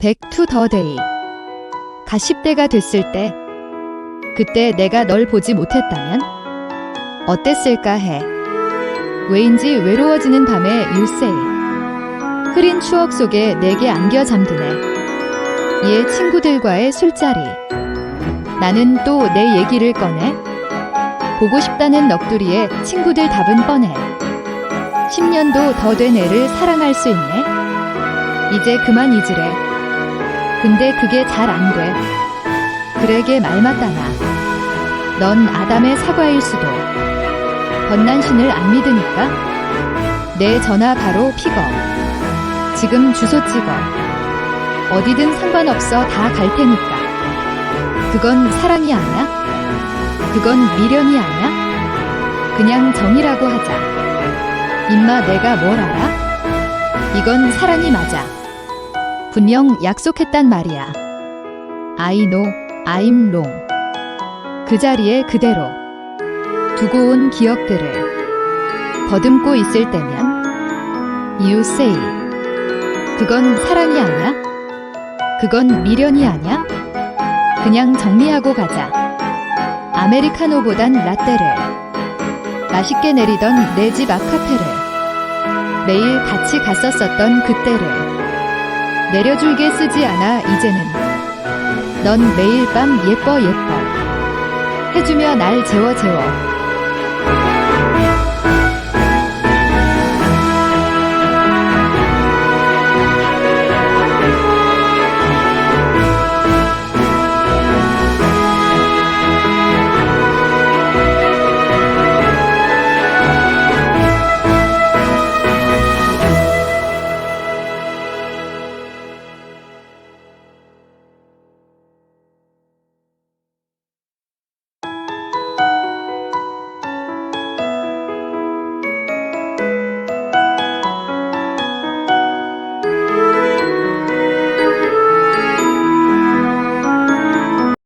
백투 더 데이. 가십대가 됐을 때, 그때 내가 널 보지 못했다면 어땠을까 해. 왜인지 외로워지는 밤에 유세이. 흐린 추억 속에 내게 안겨 잠드네. 옛 친구들과의 술자리. 나는 또 내 얘기를 꺼내. 보고 싶다는 넋두리에 친구들 답은 뻔해. 10년도 더 된 애를 사랑할 수 있네. 이제 그만 잊으래. 근데 그게 잘 안 돼. 그에게 말 맞다나. 넌 아담의 사과일 수도. 번난 신을 안 믿으니까. 내 전화 바로 픽업. 지금 주소 찍어. 어디든 상관없어 다 갈 테니까. 그건 사랑이 아니야? 그건 미련이 아니야? 그냥 정이라고 하자. 임마 내가 뭘 알아? 이건 사랑이 맞아. 분명 약속했단 말이야. I know, I'm wrong. 그 자리에 그대로 두고 온 기억들을 더듬고 있을 때면 You say 그건 사랑이 아니야? 그건 미련이 아니야? 그냥 정리하고 가자. 아메리카노보단 라떼를 맛있게 내리던 내 집 앞 카페를 매일 같이 갔었었던 그때를 내려줄게 쓰지 않아 이제는. 넌 매일 밤 예뻐 예뻐. 해주며 날 재워 재워